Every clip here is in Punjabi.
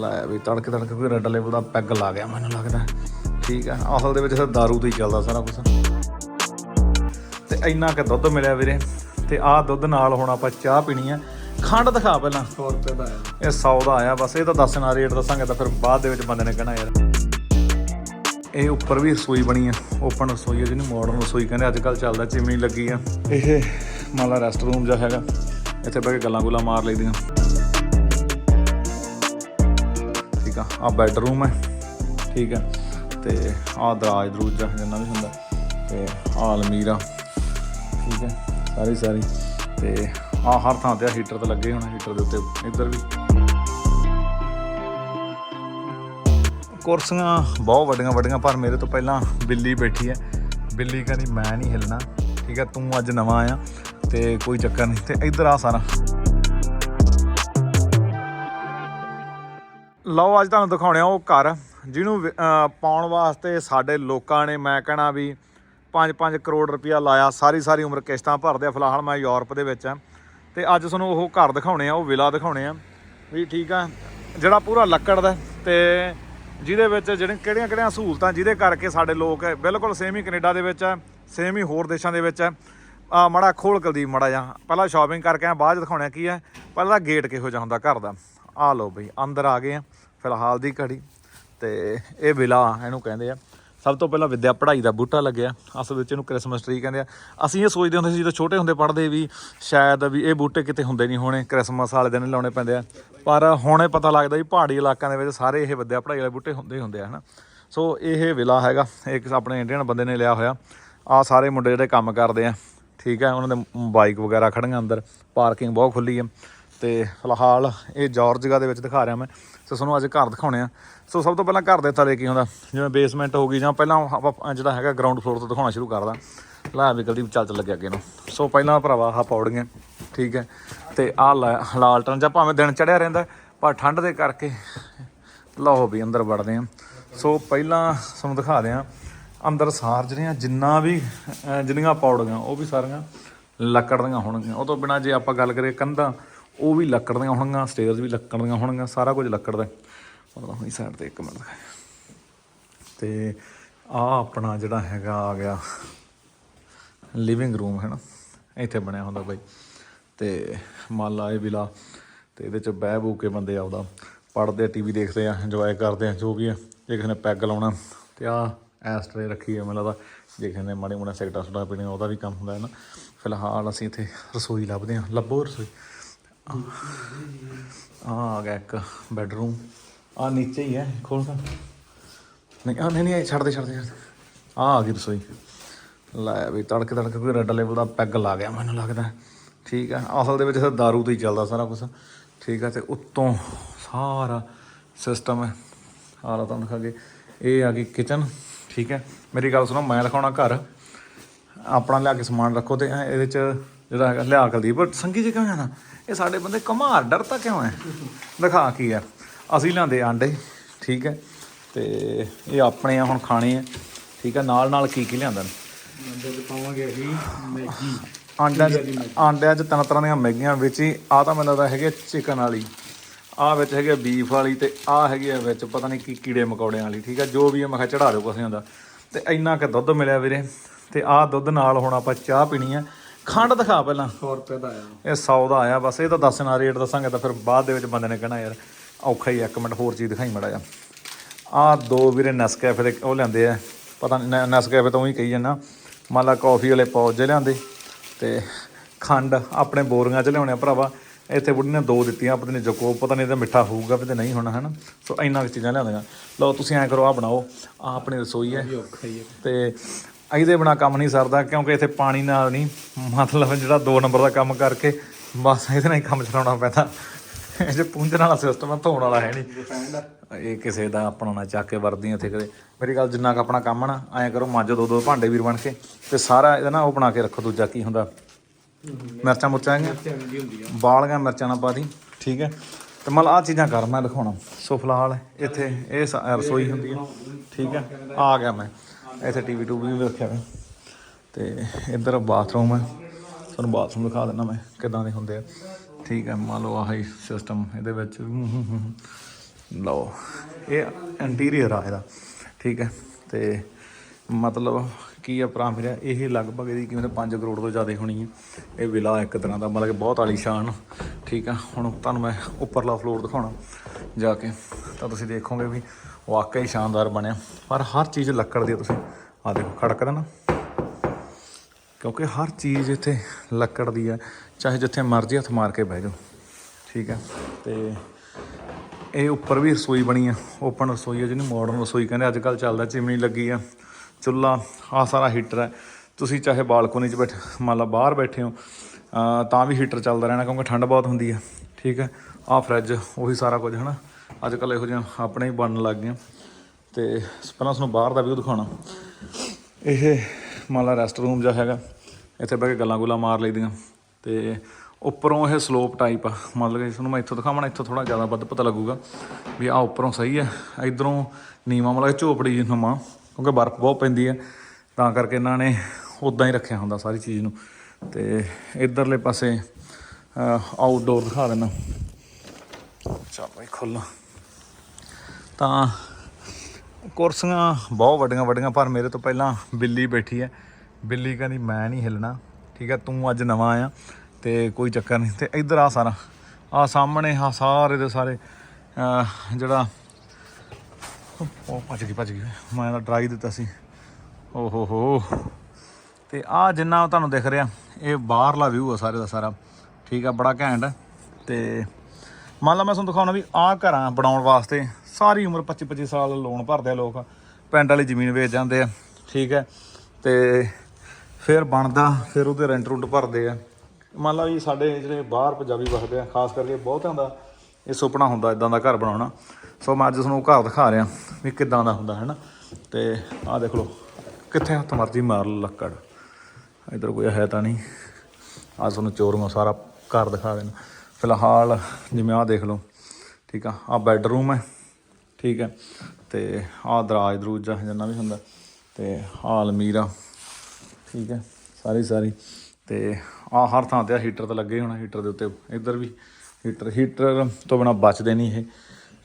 ਲੈ ਵੀ ਤੜਕੇ ਤੜਕੇ ਕੋਈ ਰੈੱਡ ਲੈਵਲ ਦਾ ਪੈਗ ਲਾ ਗਿਆ ਮੈਨੂੰ ਲੱਗਦਾ। ਠੀਕ ਆ ਅਸਲ ਦੇ ਵਿੱਚ ਤਾਂ दारू ਤੇ ਹੀ ਚੱਲਦਾ ਸਾਰਾ ਕੁਝ ਤੇ ਇੰਨਾ ਕਿ ਦੁੱਧ ਮਿਲਿਆ ਵੀਰੇ ਤੇ ਆਹ ਦੁੱਧ ਨਾਲ ਹੁਣ ਆਪਾਂ ਚਾਹ ਪੀਣੀ ਆ। ਖੰਡ ਦਿਖਾ ਪਹਿਲਾਂ। 100 ਰੁਪਏ ਦਾ ਆਇਆ। ਇਹ 100 ਦਾ ਆਇਆ ਬਸ ਇਹ ਤਾਂ ਦੱਸਣਾ ਰੇਟ ਦੱਸਾਂਗੇ ਤਾਂ ਫਿਰ ਬਾਅਦ ਦੇ ਵਿੱਚ ਬੰਦੇ ਨੇ ਕਹਿਣਾ ਯਾਰ। ਇਹ ਉੱਪਰ ਵੀ ਰਸੋਈ ਬਣੀ ਆ ਓਪਨ ਰਸੋਈ ਆ ਜਿਹਨੂੰ ਮਾਡਰਨ ਰਸੋਈ ਕਹਿੰਦੇ ਅੱਜ ਕੱਲ ਚੱਲਦਾ ਚਿਮਨੀ ਲੱਗੀ ਆ। ਇਹ ਮਾਲਾ ਰੈਸਟ ਰੂਮ ਜਿਹਾ ਹੈਗਾ ਇੱਥੇ ਬਹਿ ਕੇ ਗੱਲਾਂ ਗੁੱਲਾਂ ਮਾਰ ਲਈਦੀਆਂ। ਆ ਬੈਡਰੂਮ ਹੈ, ਠੀਕ ਹੈ। ਤੇ ਆ ਦਰਾਜ ਦਰੂਜ ਜਿੰਨਾ ਵੀ ਹੁੰਦਾ। ਤੇ ਆ ਅਲਮੀਰਾ, ਠੀਕ ਹੈ, ਸਾਰੀ ਸਾਰੀ। ਤੇ ਆ ਹਰ ਥਾਂ ਤੇ ਹੀਟਰ ਤੇ ਲੱਗੇ ਹੋਣੇ ਹੀਟਰ ਦੇ ਉੱਤੇ, ਇੱਧਰ ਵੀ। ਕੁਰਸੀਆਂ ਬਹੁਤ ਵੱਡੀਆਂ ਵੱਡੀਆਂ, ਪਰ ਮੇਰੇ ਤੋਂ ਪਹਿਲਾਂ ਬਿੱਲੀ ਬੈਠੀ ਹੈ। ਬਿੱਲੀ ਕਹਿੰਦੀ, ਮੈਂ ਨਹੀਂ ਹਿਲਣਾ, ਠੀਕ ਹੈ, ਤੂੰ ਅੱਜ ਨਵਾਂ ਆਇਆ, ਤੇ ਕੋਈ ਚੱਕਰ ਨਹੀਂ। ਤੇ ਇੱਧਰ ਆ ਸਾਰਾ। ਲਓ, ਅੱਜ ਤੁਹਾਨੂੰ ਦਿਖਾਉਣੇ ਆ ਉਹ ਘਰ, ਜਿਹਨੂੰ ਪਾਉਣ ਵਾਸਤੇ ਸਾਡੇ ਲੋਕਾਂ ਨੇ ਮੈਂ ਕਹਿਣਾ ਵੀ 5-5 ਕਰੋੜ ਰੁਪਇਆ ਲਾਇਆ ਸਾਰੀ ਸਾਰੀ ਉਮਰ ਕਿਸ਼ਤਾਂ ਭਰਦੇ ਆ। ਫਿਲਹਾਲ ਮੈਂ ਯੂਰਪ ਦੇ ਵਿੱਚ ਆ ਤੇ ਅੱਜ ਤੁਹਾਨੂੰ ਉਹ ਘਰ ਦਿਖਾਉਣੇ ਆ, ਉਹ ਵਿਲਾ ਦਿਖਾਉਣੇ ਆ। ਵੀ ਠੀਕ ਆ, ਜਿਹੜਾ ਪੂਰਾ ਲੱਕੜ ਦਾ ਤੇ ਜਿਹਦੇ ਵਿੱਚ ਜਿਹੜੇ ਕਿਹੜੀਆਂ ਕਿਹੜੀਆਂ ਸਹੂਲਤਾਂ, ਜਿਹਦੇ ਕਰਕੇ ਸਾਡੇ ਲੋਕ ਬਿਲਕੁਲ ਸੇਮ ਹੀ ਕੈਨੇਡਾ ਦੇ ਵਿੱਚ ਆ ਸੇਮ ਹੀ ਹੋਰ ਦੇਸ਼ਾਂ ਦੇ ਵਿੱਚ ਆ ਆ ਮੜਾ ਖੋਲ ਕੁਲਦੀਪ, ਮੜਾ ਜਾ ਪਹਿਲਾਂ ਸ਼ਾਪਿੰਗ ਕਰਕੇ ਆ ਬਾਅਦ 'ਚ ਦਿਖਾਉਣਾ ਕੀ ਹੈ। ਪਹਿਲਾਂ ਗੇਟ ਕਿਹੋ ਜਿਹਾ ਹੁੰਦਾ ਘਰ ਦਾ। ਆ ਲਓ ਬਈ, ਅੰਦਰ ਆ ਗਏ ਆ, ਫਿਲਹਾਲ ਦੀ ਘੜੀ। ਤੇ ਇਹ ਵਿਲਾ ਇਹਨੂੰ ਕਹਿੰਦੇ ਆ। ਸਭ ਤੋਂ ਪਹਿਲਾਂ ਵਿਦਿਆ ਪੜ੍ਹਾਈ ਦਾ ਬੂਟਾ ਲੱਗਿਆ। ਅਸਲ ਵਿੱਚ ਇਹਨੂੰ ਕ੍ਰਿਸਮਸ ਟਰੀ ਕਹਿੰਦੇ ਆ। ਅਸੀਂ ਇਹ ਸੋਚਦੇ ਹੁੰਦੇ ਸੀ, ਜਦੋਂ ਛੋਟੇ ਹੁੰਦੇ ਪੜ੍ਹਦੇ ਵੀ ਸ਼ਾਇਦ ਵੀ ਇਹ ਬੂਟੇ ਕਿਤੇ ਹੁੰਦੇ ਨਹੀਂ ਹੋਣੇ, ਕ੍ਰਿਸਮਸ ਵਾਲੇ ਦਿਨ ਲਾਉਣੇ ਪੈਂਦੇ ਆ। ਪਰ ਹੁਣੇ ਪਤਾ ਲੱਗਦਾ ਵੀ ਪਹਾੜੀ ਇਲਾਕਿਆਂ ਦੇ ਵਿੱਚ ਸਾਰੇ ਇਹ ਵਿਦਿਆ ਪੜ੍ਹਾਈ ਵਾਲੇ ਬੂਟੇ ਹੁੰਦੇ ਹੀ ਹੁੰਦੇ ਆ, ਹਨਾ। ਸੋ ਇਹ ਵਿਲਾ ਹੈਗਾ ਇੱਕ ਆਪਣੇ ਇੰਡੀਅਨ ਬੰਦੇ ਨੇ ਲਿਆ ਹੋਇਆ। ਆ ਸਾਰੇ ਮੁੰਡੇ ਜਿਹੜੇ ਕੰਮ ਕਰਦੇ ਆ, ਠੀਕ ਹੈ, ਉਹਨਾਂ ਦੇ ਬਾਈਕ ਵਗੈਰਾ ਖੜੀਆਂ ਅੰਦਰ ਪਾਰਕਿੰਗ ਬਹੁਤ ਖੁੱਲੀ ਹੈ ਤੇ ਫਿਲਹਾਲ ਇਹ ਜਾਰਜਗਾ ਦੇ ਵਿੱਚ ਦਿਖਾ ਰਿਹਾ ਮੈਂ। ਸੋ ਤੁਹਾਨੂੰ ਅੱਜ ਘਰ ਦਿਖਾਉਣੇ ਆ। ਸੋ ਸਭ ਤੋਂ ਪਹਿਲਾਂ ਘਰ ਦੇ ਥੱਲੇ ਕੀ ਹੁੰਦਾ? ਜਿਵੇਂ ਬੇਸਮੈਂਟ ਹੋ ਗਈ ਜਾਂ ਪਹਿਲਾਂ ਆਪਾਂ ਜਿਹੜਾ ਹੈਗਾ ਗਰਾਊਂਡ ਫਲੋਰ ਤੋਂ ਦਿਖਾਉਣਾ ਸ਼ੁਰੂ ਕਰਦਾ। ਲੈ ਵੀ ਜਲਦੀ ਚੱਲ ਚੱਲ ਲੱਗਿਆ ਅੱਗੇ ਨੂੰ। ਸੋ ਪਹਿਲਾਂ ਭਰਾਵਾ ਆਹ ਪੌੜੀਆਂ, ਠੀਕ ਹੈ। ਤੇ ਆਹ ਲਾਲਟਨ ਜਾਂ ਭਾਵੇਂ ਦਿਨ ਚੜਿਆ ਰਹਿੰਦਾ ਪਰ ਠੰਡ ਦੇ ਕਰਕੇ ਲਓ ਵੀ ਅੰਦਰ ਵੜਦੇ ਆ। ਸੋ ਪਹਿਲਾਂ ਤੁਹਾਨੂੰ ਦਿਖਾ ਦਿਆਂ, ਅੰਦਰ ਸਾਰ ਜਿਹੜੀਆਂ ਜਿੰਨਾ ਵੀ ਜਿੰਨੀਆਂ ਪੌੜੀਆਂ, ਉਹ ਵੀ ਸਾਰੀਆਂ ਲੱਕੜ ਦੀਆਂ ਹੋਣਗੀਆਂ। ਉਹ ਤੋਂ ਬਿਨਾ ਜੇ ਆਪਾਂ ਗੱਲ ਕਰੀਏ ਕੰਧਾਂ ਉਹ ਵੀ ਲੱਕੜ ਦੀਆਂ ਹੋਣਗੀਆਂ, ਸਟੇਅਰਸ ਵੀ ਲੱਕੜ ਦੀਆਂ ਹੋਣਗੀਆਂ, ਸਾਰਾ ਕੁਝ ਲੱਕੜ ਦਾ ਉਹਦਾ ਹੋਈ ਸਾਈਡ ਤੇ ਇੱਕ ਮਿੰਟ ਦਿਖਾਇਆ। ਤੇ ਆ ਆਪਣਾ ਜਿਹੜਾ ਹੈਗਾ ਆ ਗਿਆ ਲਿਵਿੰਗ ਰੂਮ ਹੈ ਨਾ ਇੱਥੇ ਬਣਿਆ ਹੁੰਦਾ ਬਾਈ। ਤੇ ਮੰਨ ਲਾ ਇਹ ਵਿਲਾ, ਤੇ ਇਹਦੇ ਚ ਬਹਿ ਬੂ ਕੇ ਬੰਦੇ ਆਉਦਾ ਪੜਦੇ ਟੀਵੀ ਦੇਖਦੇ ਆ ਇੰਜੋਏ ਕਰਦੇ ਆ, ਜੋ ਵੀ ਆ। ਜੇ ਕਿਸੇ ਨੇ ਪੈਗ ਲਾਉਣਾ, ਤੇ ਆ ਐਸਟਰੇ ਰੱਖੀ ਹੈ ਮੈਨੂੰ ਲੱਗਦਾ। ਜੇ ਕਿਸੇ ਨੇ ਮਾੜੀ ਮੋੜਾ ਸਿਗਰਟਾਂ ਸੁਟਾ ਪੀਣੀਆਂ, ਉਹਦਾ ਵੀ ਕੰਮ ਹੁੰਦਾ ਹੈ ਨਾ ਫਿਲਹਾਲ ਅਸੀਂ ਇੱਥੇ ਰਸੋਈ ਲੱਭਦੇ ਆ। ਲੱਭੋ ਰਸੋਈ। ਆ ਆ ਗਿਆ ਇੱਕ ਬੈਡਰੂਮ। ਆ ਨੀਚੇ ਹੀ ਹੈ, ਖੋਲ ਕਰ ਨਹੀਂ, ਆ ਨਹੀਂ ਨਹੀਂ ਛੱਡ ਦੇ ਛੱਡ ਦੇ ਆ ਆ ਗਈ ਰਸੋਈ। ਲੈ ਵੀ ਤੜਕੇ ਤੜਕੇ ਕੋਈ ਰੈੱਡ ਲੈਵਲ ਦਾ ਪੈਗ ਲਾ ਗਿਆ, ਮੈਨੂੰ ਲੱਗਦਾ। ਠੀਕ ਆ, ਅਸਲ ਦੇ ਵਿੱਚ ਤਾਂ दारू ਤੇ ਹੀ ਚੱਲਦਾ ਸਾਰਾ ਕੁਝ ਠੀਕ ਆ, ਤੇ ਉੱਤੋਂ ਸਾਰਾ ਸਿਸਟਮ ਹੈ। ਹਾਲਾ ਤੁਹਾਨੂੰ ਦਿਖਾ ਕੇ। ਇਹ ਆ ਗਈ ਕਿਚਨ ਠੀਕ ਹੈ। ਮੇਰੀ ਗੱਲ ਸੁਣੋ, ਮੈਂ ਲਿਖਾਉਣਾ ਘਰ। ਆਪਣਾ ਲਿਆ ਕੇ ਸਮਾਨ ਰੱਖੋ ਤੇ ਐਂ ਇਹਦੇ ਚ ਜਿਹੜਾ ਹੈਗਾ ਲਿਆ ਕੁਲਦੀਪ ਸੰਗੀ ਜੀ ਕਿਉਂ ਜਾਣਾ? ਇਹ ਸਾਡੇ ਬੰਦੇ ਕਮਾਰ ਡਰਤਾ ਕਿਉਂ ਹੈ? ਦਿਖਾ ਕੀ ਹੈ। ਅਸੀਂ ਲਿਆਂਦੇ ਆਂਡੇ ਠੀਕ ਹੈ। ਤੇ ਇਹ ਆਪਣੇ ਆ ਹੁਣ ਖਾਣੇ ਆ ਠੀਕ ਹੈ। ਨਾਲ ਨਾਲ ਕੀ ਕੀ ਲਿਆਂਦਾ ਅੰਦਰ ਚ ਪਾਵਾਂਗੇ ਅਸੀਂ ਮੈਗੀ ਆਂਡਿਆਂ 'ਚ ਆਂਡਿਆਂ 'ਚ ਤਿੰਨ ਤਰ੍ਹਾਂ ਦੀਆਂ ਮੈਗੀਆਂ ਵਿੱਚ ਹੀ ਆ ਤਾਂ ਮੈਨੂੰ ਲੱਗਦਾ ਹੈਗੇ ਚਿਕਨ ਵਾਲੀ ਆ ਵਿੱਚ ਹੈਗੇ ਬੀਫ ਵਾਲੀ ਤੇ ਆ ਹੈਗੀ ਆ ਵਿੱਚ ਪਤਾ ਨਹੀਂ ਕੀ ਕੀੜੇ ਮਕੌੜਿਆਂ ਵਾਲੀ ਠੀਕ ਹੈ। ਜੋ ਵੀ ਮੈਂ ਕਿਹਾ ਚੜਾ ਦਿਓ ਨਹੀਂ ਹੁੰਦਾ। ਤੇ ਇੰਨਾ ਕੁ ਦੁੱਧ ਮਿਲਿਆ ਵੀਰੇ ਤੇ ਆ ਦੁੱਧ ਨਾਲ ਹੁਣ ਆਪਾਂ ਚਾਹ ਪੀਣੀ ਆ। ਖੰਡ ਦਿਖਾ ਪਹਿਲਾਂ। 100 ਰੁਪਏ ਦਾ ਆਇਆ। ਇਹ 100 ਦਾ ਆਇਆ ਬਸ ਇਹ ਤਾਂ ਦੱਸਣਾ ਰੇਟ ਦੱਸਾਂਗੇ ਤਾਂ ਫਿਰ ਬਾਅਦ ਦੇ ਵਿੱਚ ਬੰਦੇ ਨੇ ਕਹਿਣਾ ਯਾਰ ਔਖਾ ਹੀ ਆ, ਇੱਕ ਮਿੰਟ ਹੋਰ ਚੀਜ਼ ਦਿਖਾਈ ਮੜਾ ਜਾ ਆ ਦੋ ਵੀਰੇ ਨਸਕੈਫੇ ਦੇ ਉਹ ਲਿਆਂਦੇ ਆ ਪਤਾ ਨਹੀਂ ਨਸਕੈਫੇ ਤੋਂ ਹੀ ਕਹੀ ਜਾਂਦਾ। ਮੰਨ ਲਾ ਕਾਫੀ ਵਾਲੇ ਪੌਜ ਲਿਆਂਦੇ ਤੇ ਖੰਡ ਆਪਣੇ ਬੋਰੀਆਂ 'ਚ ਲਿਆਉਣੇ ਆ ਭਰਾਵਾ। ਇੱਥੇ ਬੁੱਢੀ ਨੇ ਦੋ ਦਿੱਤੀਆਂ ਪਤਾ ਨਹੀਂ ਜਕੋ ਪਤਾ ਨਹੀਂ ਤਾਂ ਮਿੱਠਾ ਹੋਊਗਾ ਪਤਾ ਨਹੀਂ ਹੋਣਾ ਹਨਾ? ਸੋ ਇੰਨਾ ਕੁ ਚੀਜ਼ਾਂ ਲਿਆਂਦੀਆਂ। ਲਓ ਤੁਸੀਂ ਐਂ ਕਰੋ ਆ ਬਣਾਓ। ਆ ਆਪਣੀ ਰਸੋਈ ਹੈ। ਔਖਾ ਹੀ ਹੈ। ਤੇ ਇਹਦੇ ਬਿਨਾ ਕੰਮ ਨਹੀਂ ਸਰਦਾ ਕਿਉਂਕਿ ਇੱਥੇ ਪਾਣੀ ਨਾਲ ਨਹੀਂ ਮਤਲਬ ਜਿਹੜਾ 2 ਨੰਬਰ ਦਾ ਕੰਮ ਕਰਕੇ ਬਸ ਇਹਦੇ ਨਾਲ ਹੀ ਕੰਮ ਚਲਾਉਣਾ ਪੈਂਦਾ। ਇਹ ਜੇ ਪੂੰਝਣ ਵਾਲਾ ਸਿਸਟਮ ਆ ਧੋਣ ਵਾਲਾ ਹੈ ਨਹੀਂ। ਇਹ ਕਿਸੇ ਦਾ ਆਪਣਾ ਨਾ ਚੱਕ ਕੇ ਵਰਦੀ ਇੱਥੇ ਕਦੇ। ਮੇਰੀ ਗੱਲ ਜਿੰਨਾ ਕ ਆਪਣਾ ਕੰਮ ਨਾ ਐਂ ਕਰੋ ਮੱਝ ਦੋ ਦੋ ਭਾਂਡੇ ਵੀਰ ਬਣ ਕੇ ਤੇ ਸਾਰਾ ਇਹਦਾ ਨਾ ਉਹ ਬਣਾ ਕੇ ਰੱਖੋ ਦੂਜਾ ਕੀ ਹੁੰਦਾ? ਮਿਰਚਾਂ ਮੁਰਚਾਂ ਹੈਗੀਆਂ? ਚੰਗੀ ਹੁੰਦੀ ਆ ਬਾਲਗਾਂ ਮਿਰਚਾਂ ਨਾ ਪਾ ਦੀ ਠੀਕ ਹੈ? ਤੇ ਮਤਲਬ ਆ ਚੀਜ਼ਾਂ ਕਰ ਮੈਂ ਦਿਖਾਉਣਾ ਸੋ ਫਿਲਹਾਲ ਇੱਥੇ ਇਹ ਰਸੋਈ ਹੁੰਦੀ ਹੈ ਠੀਕ ਹੈ? ਆ ਗਿਆ ਮੈਂ। ਇੱਥੇ ਟੀਵੀ ਟੂਵੀ ਵੀ ਰੱਖਿਆ ਹੋਇਆ ਤੇ ਇੱਧਰ ਬਾਥਰੂਮ ਹੈ। ਤੁਹਾਨੂੰ ਬਾਥਰੂਮ ਦਿਖਾ ਦਿੰਦਾ ਮੈਂ ਕਿਦਾਂ ਦੇ ਹੁੰਦੇ ਆ। ਠੀਕ ਹੈ, ਮੰਨ ਲਓ ਆਹੀ ਸਿਸਟਮ ਇਹਦੇ ਵਿੱਚ। ਲਓ, ਇਹ ਇੰਟੀਰੀਅਰ ਆ ਇਹਦਾ। ਠੀਕ ਹੈ, ਤੇ ਮਤਲਬ ਕੀ ਆ ਭਰਾ ਮੇਰਾ, ਇਹ ਲਗਭਗ ਇਹਦੀ ਕੀਮਤ 5 ਕਰੋੜ ਤੋਂ ਜ਼ਿਆਦਾ ਹੋਣੀ ਹੈ ਇਹ ਵਿਲਾ ਇੱਕ ਤਰ੍ਹਾਂ ਦਾ, ਮਤਲਬ ਕਿ ਬਹੁਤ ਆਲੀਸ਼ਾਨ ਠੀਕ ਆ। ਹੁਣ ਤੁਹਾਨੂੰ ਮੈਂ ਉੱਪਰਲਾ ਫਲੋਰ ਦਿਖਾਉਣਾ, ਜਾ ਕੇ। ਤਾਂ ਤੁਸੀਂ ਦੇਖੋਗੇ ਵੀ ਵਾਕਈ ਸ਼ਾਨਦਾਰ ਬਣਿਆ। ਪਰ ਹਰ ਚੀਜ਼ ਲੱਕੜ ਦੀ ਆ ਤੁਸੀਂ। ਆ ਦੇਖੋ ਖੜਕਦਾ ਨਾ ਕਿਉਂਕਿ ਹਰ ਚੀਜ਼ ਇੱਥੇ ਲੱਕੜ ਦੀ ਹੈ ਚਾਹੇ ਜਿੱਥੇ ਮਰਜ਼ੀ ਹੱਥ ਮਾਰ ਕੇ ਬਹਿ ਜਾਓ, ਠੀਕ ਹੈ ਤੇ ਇਹ ਉੱਪਰ ਵੀ ਰਸੋਈ ਬਣੀ ਆ। ਓਪਨ ਰਸੋਈ ਆ, ਜਿਹਨੂੰ ਮਾਡਰਨ ਰਸੋਈ ਕਹਿੰਦੇ ਅੱਜ ਕੱਲ ਚੱਲਦਾ ਚਿਮਨੀ ਲੱਗੀ ਆ। ਚੁੱਲ੍ਹਾ ਆ ਸਾਰਾ ਹੀਟਰ ਹੈ। ਤੁਸੀਂ ਚਾਹੇ ਬਾਲਕੋਨੀ 'ਚ ਬੈਠ, ਮੰਨ ਲਾ ਬਾਹਰ ਬੈਠੇ ਹੋ ਤਾਂ ਵੀ ਹੀਟਰ ਚੱਲਦਾ ਰਹਿਣਾ ਕਿਉਂਕਿ ਠੰਡ ਬਹੁਤ ਹੁੰਦੀ ਹੈ। ਠੀਕ ਹੈ ਆ ਫਰਿੱਜ ਉਹੀ ਸਾਰਾ ਕੁਝ, ਹਨਾ? ਅੱਜ ਕੱਲ ਇਹੋ ਜਿਹੀਆਂ ਆਪਣੇ ਹੀ ਬਣਨ ਲੱਗ ਗਈਆਂ। ਤੇ ਪਹਿਲਾਂ ਤੁਹਾਨੂੰ ਬਾਹਰ ਦਾ ਵੀ ਦਿਖਾਉਣਾ। ਇਹ ਮੰਨ ਲਾ ਰੈਸਟ ਰੂਮ ਜਿਹਾ ਹੈਗਾ। ਇੱਥੇ ਬਹਿ ਕੇ ਗੱਲਾਂ ਗੁੱਲਾਂ ਮਾਰ ਲਈਦੀਆਂ। ਤੇ ਉੱਪਰੋਂ ਇਹ ਸਲੋਪ ਟਾਈਪ ਆ। ਮਤਲਬ ਕਿ ਤੁਹਾਨੂੰ ਮੈਂ ਇੱਥੋਂ ਦਿਖਾਵਾਂ, ਇੱਥੋਂ ਥੋੜਾ ਜ਼ਿਆਦਾ ਵੱਧ ਪਤਾ ਲੱਗੂਗਾ ਵੀ ਆ ਉੱਪਰੋਂ ਸਹੀ ਹੈ। ਇਧਰੋਂ ਨੀਵਾਂ, ਮਤਲਬ ਝੋਪੜੀ ਜਿਹੀ ਨਵਾਂ। ਕਿਉਂਕਿ ਬਰਫ਼ ਬਹੁਤ ਪੈਂਦੀ ਹੈ ਤਾਂ ਕਰਕੇ ਇਹਨਾਂ ਨੇ ਉਦਾਂ ਹੀ ਰੱਖਿਆ ਹੁੰਦਾ ਸਾਰੀ ਚੀਜ਼ ਨੂੰ। ਤੇ ਇਧਰਲੇ ਪਾਸੇ ਆਊਟਡੋਰ ਦਿਖਾ ਦੇਣਾ ਚੱਲ ਬਈ ਖੁੱਲ੍ਹ। ਤਾਂ ਕੁਰਸੀਆਂ ਬਹੁਤ ਵੱਡੀਆਂ ਵੱਡੀਆਂ, ਪਰ ਮੇਰੇ ਤੋਂ ਪਹਿਲਾਂ ਬਿੱਲੀ ਬੈਠੀ ਹੈ ਬਿੱਲੀ ਕਹਿੰਦੀ, ਮੈਂ ਨਹੀਂ ਹਿੱਲਣਾ। ਠੀਕ ਹੈ ਤੂੰ ਅੱਜ ਨਵਾਂ ਆਇਆ ਤੇ ਕੋਈ ਚੱਕਰ ਨਹੀਂ। ਤੇ ਇੱਧਰ ਆ ਸਾਰਾ। ਆ ਸਾਹਮਣੇ ਆ ਸਾਰੇ ਦੇ ਸਾਰੇ ਜਿਹੜਾ ਉਹ ਭੱਜ ਗਈ ਭੱਜ ਗਈ। ਮੈਂ ਤਾਂ ਡਰਾਈ ਦਿੱਤਾ ਸੀ। ਓ ਹੋ। ਹੋ ਤੇ ਆ ਜਿੰਨਾ ਤੁਹਾਨੂੰ ਦਿਖ ਰਿਹਾ, ਇਹ ਬਾਹਰਲਾ ਵਿਊ ਆ ਸਾਰੇ ਦਾ ਸਾਰਾ। ਠੀਕ ਆ, ਬੜਾ ਘੈਂਟ। ਹੈ ਤੇ ਮੰਨ ਲਾ ਮੈਂ ਤੁਹਾਨੂੰ ਦਿਖਾਉਣਾ ਵੀ ਆਹ ਘਰਾਂ ਬਣਾਉਣ ਵਾਸਤੇ ਸਾਰੀ ਉਮਰ 25 25 ਸਾਲ ਲੋਨ ਭਰਦੇ ਆ ਲੋਕ। ਪਿੰਡ ਵਾਲੀ ਜ਼ਮੀਨ ਵੇਚ ਜਾਂਦੇ ਆ। ਠੀਕ ਹੈ ਤੇ ਫਿਰ ਬਣਦਾ, ਫਿਰ ਉਹਦੇ ਰੈਂਟ ਰੁੰਟ ਭਰਦੇ ਆ। ਮੰਨ ਲਾ ਵੀ ਸਾਡੇ ਜਿਹੜੇ ਬਾਹਰ ਪੰਜਾਬੀ ਵਸਦੇ ਆ, ਖਾਸ ਕਰਕੇ ਬਹੁਤਿਆਂ ਦਾ ਇਹ ਸੁਪਨਾ ਹੁੰਦਾ ਇਦਾਂ ਦਾ ਘਰ ਬਣਾਉਣਾ। ਸੋ ਮੈਂ ਅੱਜ ਤੁਹਾਨੂੰ ਘਰ ਦਿਖਾ ਰਿਹਾ ਵੀ ਕਿਦਾਂ ਦਾ ਹੁੰਦਾ ਹੈ ਨਾ ਤੇ ਆਹ ਦੇਖ ਲਓ, ਕਿੱਥੇ ਹੱਥ ਮਰਜ਼ੀ ਮਾਰ ਲਓ ਲੱਕੜ। ਇਧਰ ਕੋਈ ਹੈ ਤਾਂ ਨਹੀਂ। ਆ ਤੁਹਾਨੂੰ ਚੋਰੀਆਂ ਸਾਰਾ ਘਰ ਦਿਖਾ ਦੇਣਾ। ਫਿਲਹਾਲ ਜਿਵੇਂ ਆਹ ਦੇਖ ਲਓ, ਠੀਕ ਆ? ਆ ਬੈੱਡਰੂਮ ਹੈ, ਠੀਕ ਹੈ? ਤੇ ਆਹ ਦਰਾਜ ਦਰੂਜ ਜਿੰਨਾ ਵੀ ਹੁੰਦਾ। ਤੇ ਆਹ ਅਲਮੀਰਾ, ਠੀਕ ਹੈ? ਸਾਰੀ ਸਾਰੀ। ਤੇ ਆ ਹਰ ਥਾਂ ਤੇ ਹੀਟਰ ਤਾਂ ਲੱਗੇ ਹੋਣਾ, ਹੀਟਰ ਦੇ ਉੱਤੇ ਇੱਧਰ ਵੀ। ਹੀਟਰ ਹੀਟਰ ਤੋਂ ਬਿਨਾ ਬਚਦੇ ਨਹੀਂ ਇਹ।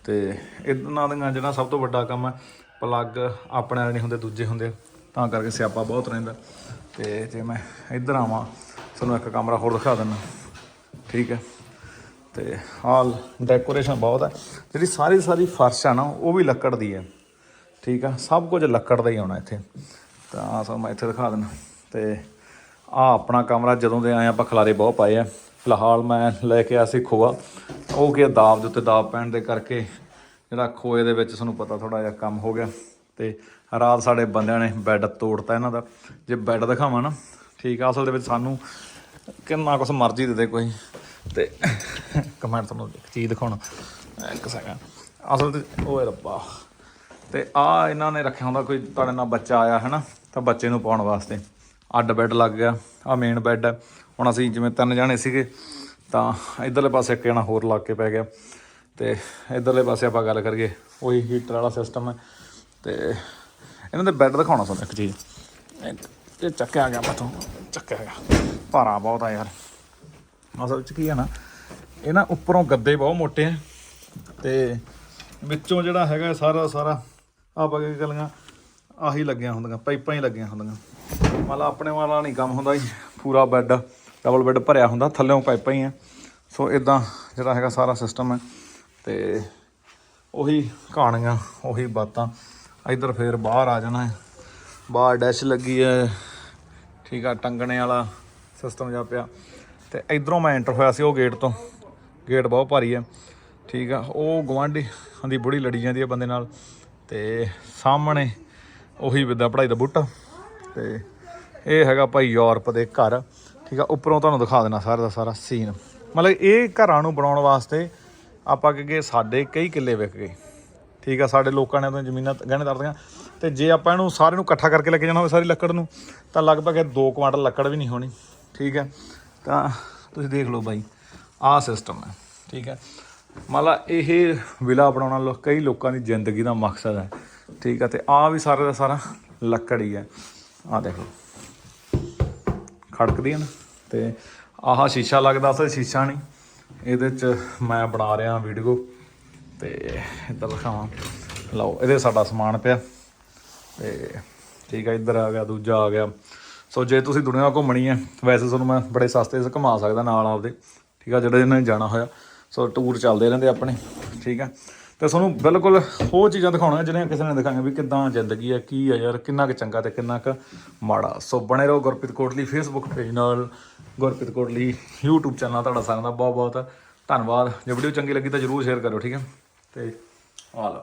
ਤੇ ਇਹਨਾਂ ਦੀਆਂ ਜਿਹੜਾ ਸਭ ਤੋਂ ਵੱਡਾ ਕੰਮ ਹੈ, ਪਲੱਗ ਆਪਣੇ ਵਾਲੇ ਨਹੀਂ ਹੁੰਦੇ, ਦੂਜੇ ਹੁੰਦੇ। ਤਾਂ ਕਰਕੇ ਸਿਆਪਾ ਬਹੁਤ ਰਹਿੰਦਾ। ਤੇ ਜੇ ਮੈਂ ਇੱਧਰ ਆਵਾਂ, ਤੁਹਾਨੂੰ ਇੱਕ ਕਮਰਾ ਹੋਰ ਦਿਖਾ ਦਿੰਦਾ। ਠੀਕ ਹੈ। ਤੇ ਹਾਲ ਡੈਕੋਰੇਸ਼ਨ ਬਹੁਤ ਹੈ। ਜਿਹੜੀ ਸਾਰੀ ਸਾਰੀ ਫਰਸ਼ ਆ ਨਾ, ਉਹ ਵੀ ਲੱਕੜ ਦੀ ਹੈ। ਠੀਕ ਆ। ਸਭ ਕੁਝ ਲੱਕੜ ਦਾ ਹੀ ਆਉਣਾ ਇੱਥੇ। ਤਾਂ ਆਹ ਸਭ ਮੈਂ ਇੱਥੇ ਦਿਖਾ ਦਿੰਦਾ। ਤੇ ਆ ਆਪਣਾ ਕਮਰਾ, ਜਦੋਂ ਦੇ ਆਏ ਆਪਾਂ ਖਲਾਰੇ ਬਹੁਤ ਪਾਏ ਆ। ਫਿਲਹਾਲ ਮੈਂ ਲੈ ਕੇ ਆਇਆ ਸੀ ਖੋਆ। ਉਹ ਕਿ ਦਾਬ ਦੇ ਉੱਤੇ ਦਾਬ ਪੈਣ ਦੇ ਕਰਕੇ ਜਿਹੜਾ ਖੋਏ ਦੇ ਵਿੱਚ ਤੁਹਾਨੂੰ ਪਤਾ ਥੋੜਾ ਜਿਹਾ ਕੰਮ ਹੋ ਗਿਆ ਤੇ ਰਾਤ ਸਾਡੇ ਬੰਦਿਆਂ ਨੇ ਬੈੱਡ ਤੋੜਤਾ ਇਹਨਾਂ ਦਾ। ਜੇ ਬੈੱਡ ਦਿਖਾਵਾਂ ਨਾ, ਠੀਕ ਆ, ਅਸਲ ਦੇ ਵਿੱਚ ਸਾਨੂੰ ਕਿੰਨਾ ਕੁਛ ਮਰਜ਼ੀ ਦੇ ਦੇ ਕੋਈ। ਤੇ ਕਮੈਂਟ ਤੁਹਾਨੂੰ ਇੱਕ ਚੀਜ਼ ਦਿਖਾਉਣਾ, ਇੱਕ ਸੈਕਿੰਡ ਅਸਲ ਤੇ ਓਏ ਰੱਬਾ। ਤੇ ਆ ਇਹਨਾਂ ਨੇ ਰੱਖਿਆ ਹੁੰਦਾ, ਕੋਈ ਤੁਹਾਡੇ ਨਾਲ ਬੱਚਾ ਆਇਆ ਹੈ ਨਾ ਤਾਂ ਬੱਚੇ ਨੂੰ ਪਾਉਣ ਵਾਸਤੇ। ਅੱਡ ਬੈੱਡ ਲੱਗ ਗਿਆ ਆ ਮੇਨ ਬੈੱਡ ਹੈ ਹੁਣ ਅਸੀਂ ਜਿਵੇਂ ਤਿੰਨ ਜਾਣੇ ਸੀਗੇ ਤਾਂ ਇਧਰਲੇ ਪਾਸੇ ਇੱਕ ਜਣਾ ਹੋਰ ਲੱਗ ਕੇ ਪੈ ਗਿਆ। ਤੇ ਇਧਰਲੇ ਪਾਸੇ ਆਪਾਂ ਗੱਲ ਕਰੀਏ ਉਹੀ ਹੀਟਰ ਵਾਲਾ ਸਿਸਟਮ ਹੈ। ਤੇ ਇਹਨਾਂ ਦੇ ਬੈੱਡ ਦਿਖਾਉਣਾ ਤੁਹਾਨੂੰ ਇੱਕ ਚੀਜ਼। ਇਹ ਚੱਕਿਆ ਗਿਆ ਪਤੋਂ ਚੱਕਿਆ ਗਿਆ। ਭਾਰਾ ਬਹੁਤ ਆ ਯਾਰ। ਅਸਲ ਚ ਕੀ ਆ ਨਾ ਇਹ ਨਾ ਉੱਪਰੋਂ ਗੱਦੇ ਬਹੁਤ ਮੋਟੇ ਆ। ਤੇ ਵਿੱਚੋਂ ਜਿਹੜਾ ਹੈਗਾ ਸਾਰਾ ਸਾਰਾ ਆ ਬਗੇ ਗਲੀਆਂ ਆਹੀ ਲੱਗੀਆਂ ਹੁੰਦੀਆਂ ਪਾਈਪਾਂ ਹੀ ਲੱਗੀਆਂ ਹੁੰਦੀਆਂ। ਮਤਲਬ ਆਪਣੇ ਵਾਲਾ ਨਹੀਂ ਕੰਮ ਹੁੰਦਾ ਜੀ ਪੂਰਾ ਬੈੱਡ ਡਬਲ ਬੈੱਡ ਭਰਿਆ ਹੁੰਦਾ ਥੱਲੇੋਂ ਪਾਈਪਾਂ ਹੀ ਆ। ਸੋ ਇਦਾਂ ਜਿਹੜਾ ਹੈਗਾ ਸਾਰਾ ਸਿਸਟਮ ਹੈ। ਤੇ ਉਹੀ ਕਹਾਣੀਆਂ, ਉਹੀ ਬਾਤਾਂ। ਇਧਰ ਫੇਰ ਬਾਹਰ ਆ ਜਾਣਾ ਹੈ। ਬਾਹਰ ਡੈਸ਼ ਲੱਗੀ ਹੈ। ਠੀਕ ਆ, ਟੰਗਣੇ ਵਾਲਾ ਸਿਸਟਮ ਜਾ ਪਿਆ। ਤੇ ਇਧਰੋਂ ਮੈਂ ਐਂਟਰ ਹੋਇਆ ਸੀ ਉਹ ਗੇਟ ਤੋਂ। ਗੇਟ ਬਹੁਤ ਭਾਰੀ ਹੈ। ਠੀਕ ਆ, ਉਹ ਗਵਾਂਢੀ ਦੀ ਬੁੜੀ ਲੜੀ ਜਾਂਦੀ ਹੈ ਬੰਦੇ ਨਾਲ। ਤੇ ਸਾਹਮਣੇ ਉਹੀ ਵਿਦਿਆ ਪੜ੍ਹਾਈ ਦਾ ਬੂਟਾ। ਤੇ ਇਹ ਹੈਗਾ ਭਾਈ ਯੂਰਪ ਦੇ ਘਰ। ਠੀਕ ਆ, ਉੱਪਰੋਂ ਤੁਹਾਨੂੰ ਦਿਖਾ ਦੇਣਾ ਸਾਰਾ ਦਾ ਸਾਰਾ ਸੀਨ ਮਤਲਬ ਇਹ ਘਰਾਂ ਨੂੰ ਬਣਾਉਣ ਵਾਸਤੇ ਆਪਾਂ ਕਹਗੇ ਸਾਡੇ ਕਈ ਕਿੱਲੇ ਵਿਕ ਗਏ। ਠੀਕ ਆ, ਸਾਡੇ ਲੋਕਾਂ ਨੇ ਤਾਂ ਜ਼ਮੀਨਾਂ ਤ- ਗਹਿਣੇ ਦਰਦੀਆਂ ਤੇ ਜੇ ਆਪਾਂ ਇਹਨੂੰ ਸਾਰੇ ਨੂੰ ਇਕੱਠਾ ਕਰਕੇ ਲੈ ਕੇ ਜਾਣਾ ਹੋਵੇ ਸਾਰੀ ਲੱਕੜ ਨੂੰ, ਤਾਂ ਲਗਭਗ ਇਹ 2 ਕੁਆਂਟਲ ਲੱਕੜ ਵੀ ਨਹੀਂ ਹੋਣੀ। ਠੀਕ ਹੈ ਤਾਂ ਤੁਸੀਂ ਦੇਖ ਲਓ ਬਾਈ, ਆਹ ਸਿਸਟਮ ਹੈ। ਠੀਕ ਹੈ ਮਤਲਬ ਇਹ ਵਿਲਾ ਬਣਾਉਣਾ ਲੋ ਕਈ ਲੋਕਾਂ ਦੀ ਜ਼ਿੰਦਗੀ ਦਾ ਮਕਸਦ ਹੈ। ਠੀਕ ਹੈ ਤੇ ਆਹ ਵੀ ਸਾਰਾ ਦਾ ਸਾਰਾ ਲੱਕੜ ਹੀ ਹੈ। ਆਹ ਦੇਖੋ ਖੜਕਦੀ ਹੈ ਨਾ। ਤੇ ਆਹ ਸ਼ੀਸ਼ਾ ਲੱਗਦਾ ਅਸਲ ਸ਼ੀਸ਼ਾ ਨਹੀਂ। ਇਹਦੇ ਚ ਮੈਂ ਬਣਾ ਰਿਹਾ ਵੀਡੀਓ ਤੇ ਇੱਧਰ ਦਿਖਾਵਾਂ। ਲਓ, ਇਹਦੇ ਸਾਡਾ ਸਮਾਨ ਪਿਆ। ਤੇ ਠੀਕ ਹੈ ਇੱਧਰ ਆ ਗਿਆ, ਦੂਜਾ ਆ ਗਿਆ। ਸੋ ਜੇ ਤੁਸੀਂ ਦੁਨੀਆ ਘੁੰਮਣੀ ਹੈ, ਵੈਸੇ ਤੁਹਾਨੂੰ ਮੈਂ ਬੜੇ ਸਸਤੇ 'ਚ ਘੁਮਾ ਸਕਦਾ ਨਾਲ ਆਪਦੇ। ਠੀਕ ਆ, ਜਿਹੜੇ ਇਹਨਾਂ ਨੇ ਜਾਣਾ ਹੋਇਆ। ਸੋ ਟੂਰ ਚੱਲਦੇ ਰਹਿੰਦੇ ਆਪਣੇ। ਠੀਕ ਹੈ ਤੇ ਤੁਹਾਨੂੰ ਬਿਲਕੁਲ ਉਹ ਚੀਜ਼ਾਂ ਦਿਖਾਉਣਾ ਜਿਹੜੀਆਂ ਕਿਸੇ ਨੇ ਦਿਖਾਈਆਂ ਵੀ ਕਿੱਦਾਂ ਜ਼ਿੰਦਗੀ ਹੈ ਕੀ ਆ ਯਾਰ, ਕਿੰਨਾ ਕੁ ਚੰਗਾ ਤੇ ਕਿੰਨਾ ਕੁ ਮਾੜਾ। ਸੋ ਬਣੇ ਰਹੋ ਗੁਰਪ੍ਰੀਤ ਕੋਟਲੀ ਫੇਸਬੁੱਕ ਪੇਜ ਨਾਲ, ਗੁਰਪ੍ਰੀਤ ਕੋਟਲੀ YouTube ਚੈਨਲ ਤੁਹਾਡਾ ਸਾਰਿਆਂ ਦਾ ਬਹੁਤ ਬਹੁਤ ਧੰਨਵਾਦ। ਜੇ ਵੀਡੀਓ ਚੰਗੀ ਲੱਗੀ ਤਾਂ ਜਰੂਰ ਸ਼ੇਅਰ ਕਰੋ ਠੀਕ ਹੈ? ਤੇ ਆਲ